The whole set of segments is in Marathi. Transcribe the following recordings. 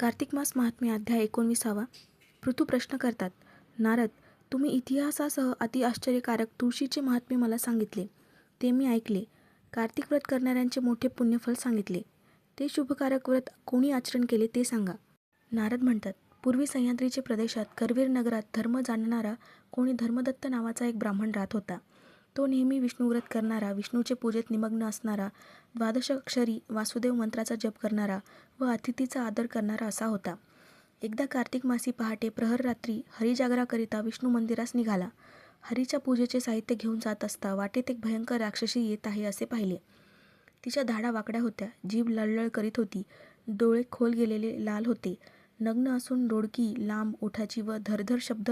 कार्तिक मास महात्म्य अध्याय एकोणविसावा. पृथू प्रश्न करतात नारद तुम्ही इतिहासासह अति आश्चर्यकारक तुळशीचे महात्म्य मला सांगितले. ते मी ऐकले. कार्तिक व्रत करणाऱ्यांचे मोठे पुण्यफल सांगितले. ते शुभकारक व्रत कोणी आचरण केले ते सांगा. नारद म्हणतात पूर्वी सह्याद्रीचे प्रदेशात करवीर नगरात धर्म जाणणारा कोणी धर्मदत्त नावाचा एक ब्राह्मण राहत होता. तो नेहमी विष्णुव्रत करणारा विष्णूचे पूजेत निमग्न असणारा द्वादशाक्षरी वासुदेव मंत्राचा जप करणारा व अतिथीचा आदर करणारा असा होता. एकदा कार्तिक मासी पहाटे प्रहर रात्री हरिजागराकरिता विष्णू मंदिरास निघाला. हरीच्या पूजेचे साहित्य घेऊन जात असता वाटेत एक भयंकर राक्षसी येत आहे असे पाहिले. तिच्या धाडा वाकड्या होत्या. जीभ लळलळ करीत होती. डोळे खोल गेलेले लाल होते. नग्न असून रोडकी लांब ओठाची व धरधर शब्द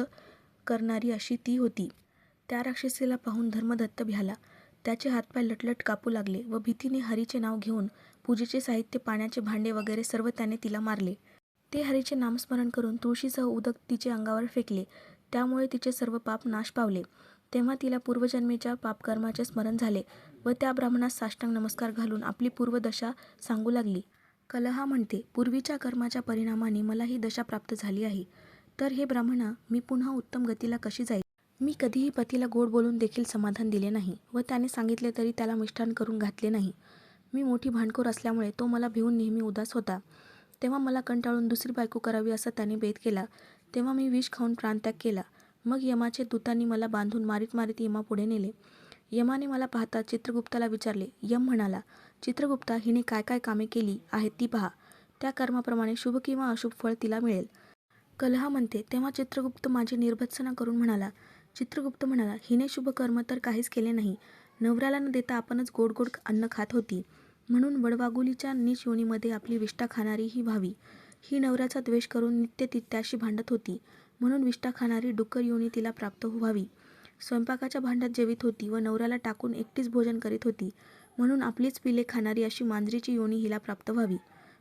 करणारी अशी ती होती. त्या राक्षसीला पाहून धर्मदत्त भ्याला. त्याचे हातपाय लटलट कापू लागले व भीतीने हरीचे नाव घेऊन पूजेचे साहित्य पाण्याचे भांडे वगैरे सर्व त्याने तिला मारले. ते हरीचे नामस्मरण करून तुळशीसह उदक तिचे अंगावर फेकले. त्यामुळे तिचे सर्व पाप नाश पावले. तेव्हा तिला पूर्वजन्मेच्या पापकर्माचे स्मरण झाले व त्या ब्राह्मणास साष्टांग नमस्कार घालून आपली पूर्वदशा सांगू लागली. कलहा म्हणते पूर्वीच्या कर्माच्या परिणामाने मला ही दशा प्राप्त झाली आहे. तर हे ब्राह्मणा मी पुन्हा उत्तम गतीला कशी जाईल? मी कधीही पतीला गोड बोलून देखील समाधान दिले नाही व त्याने सांगितले तरी त्याला मिष्ठान करून घातले नाही. मी मोठी भांडखोर असल्यामुळे तो मला भिवून नेहमी उदास होता. तेव्हा मला कंटाळून दुसरी बायको करावी असा त्याने बेत केला. तेव्हा मी विष खाऊन प्राणत्याग केला. मग यमाचे दूतांनी मला बांधून मारीत मारीत यमा पुढे नेले. यमाने मला पाहता चित्रगुप्ताला विचारले. यम म्हणाला चित्रगुप्ता हिने काय काय कामे केली आहेत ती पहा. त्या कर्माप्रमाणे शुभ किंवा अशुभ फळ तिला मिळेल. कलहा म्हणते तेव्हा चित्रगुप्त माझी निर्भत्सना करून म्हणाला चित्रगुप्त म्हणाला हिने शुभ कर्म तर काहीच केले नाही. नवऱ्याला न देता आपणच गोड गोड अन्न खात होती. म्हणून वडवागुलीच्या नीच योनीमध्ये आपली विष्ठा खाणारी ही व्हावी. ही नवऱ्याचा द्वेष करून नित्य तित्याशी भांडत होती. म्हणून विष्ठा खाणारी डुक्कर योनी तिला प्राप्त व्हावी. स्वयंपाकाच्या भांड्यात जेवीत होती व नवऱ्याला टाकून एकटीच भोजन करीत होती. म्हणून आपलीच पिले खाणारी अशी मांजरीची योनी हिला प्राप्त व्हावी.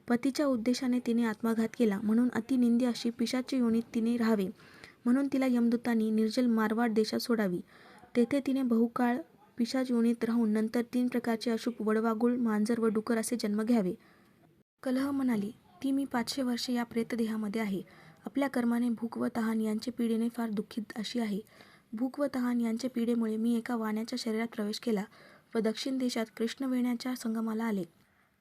पतीच्या उद्देशाने तिने आत्मघात केला. म्हणून अतिनिंदी अशी पिशाची योनीत तिने राहावे. म्हणून तिला यमदूतांनी निर्जल मारवाड देशात सोडावी. तेथे तिने बहुकाळ पिशाच योनीत राहून नंतर तीन प्रकारचे अशुभ वडवागुळ मांजर व डुकर असे जन्म घ्यावे. कलह म्हणाली ती मी पाचशे वर्षे या प्रेतदेहामध्ये आहे. आपल्या कर्माने भूक व तहान यांचे पिढीने फार दुःखित अशी आहे. भूक व तहान यांचे पिढीमुळे मी एका वाण्याच्या शरीरात प्रवेश केला व दक्षिण देशात कृष्णवेण्याच्या संगमाला आले.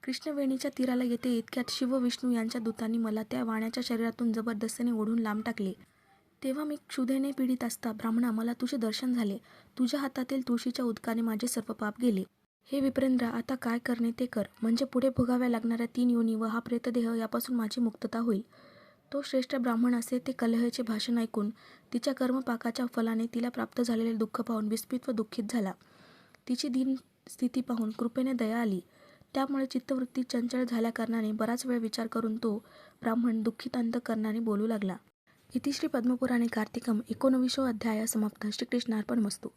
कृष्णवेणीच्या तीराला येते इतक्यात शिव विष्णू यांच्या दूतांनी मला त्या वाण्याच्या शरीरातून जबरदस्तीने ओढून लांब टाकले. तेव्हा मी क्षुधेने पीडित असता. ब्राह्मणा मला तुझे दर्शन झाले. तुझ्या हातातील तुळशीच्या उदकाने माझे सर्व पाप गेले. हे विप्रेंद्र आता काय करणे ते कर. म्हणजे पुढे भोगाव्या लागणाऱ्या तीन योनी व हा प्रेतदेह यापासून माझी मुक्तता होईल. तो श्रेष्ठ ब्राह्मण असे ते कलहेचे भाषण ऐकून तिच्या कर्मपाकाच्या फलाने तिला प्राप्त झालेले दुःख पाहून विस्मित व दुःखित झाला. तिची दीन स्थिती पाहून कृपेने दया आली. त्यामुळे चित्तवृत्ती चंचल झाल्याकारणाने बराच वेळ विचार करून तो ब्राह्मण दुःखित अंतकरणाने बोलू लागला. इति श्री पद्मपुराणे कार्तिकम एकोणविशो अध्याय समाप्त. श्रीकृष्णार्पणमस्तु.